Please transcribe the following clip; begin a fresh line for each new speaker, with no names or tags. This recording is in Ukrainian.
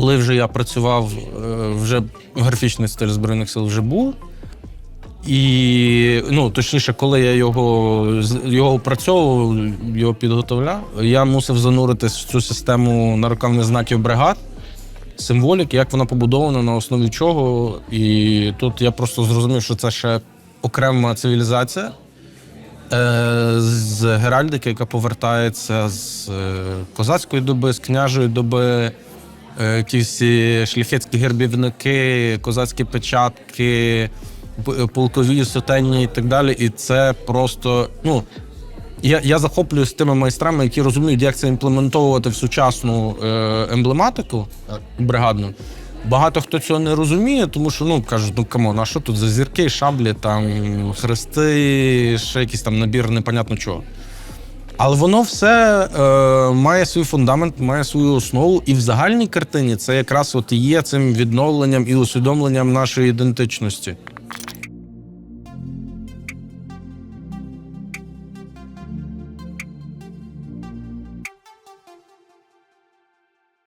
Коли вже я працював, е, вже графічний стиль Збройних сил вже був. І ну, точніше, коли я його, його опрацьовував, його підготовляв, я мусив зануритись в цю систему нарукавних знаків бригад, символіки, як вона побудована, на основі чого. І тут я просто зрозумів, що це ще окрема цивілізація е, з геральдики, яка повертається з е, козацької доби, з княжої доби. Е, Ті всі шляхетські гербівники, козацькі печатки, полкові сотенні і так далі. І це просто. Ну, я, я захоплююсь тими майстрами, які розуміють, як це імплементовувати в сучасну е, емблематику бригадну. Багато хто цього не розуміє, тому що ну кажуть, ну камон, а що тут за зірки, шаблі, там хрести, ще якийсь там набір непонятно чого. Але воно все е, має свій фундамент, має свою основу, і в загальній картині це якраз от є цим відновленням і усвідомленням нашої ідентичності.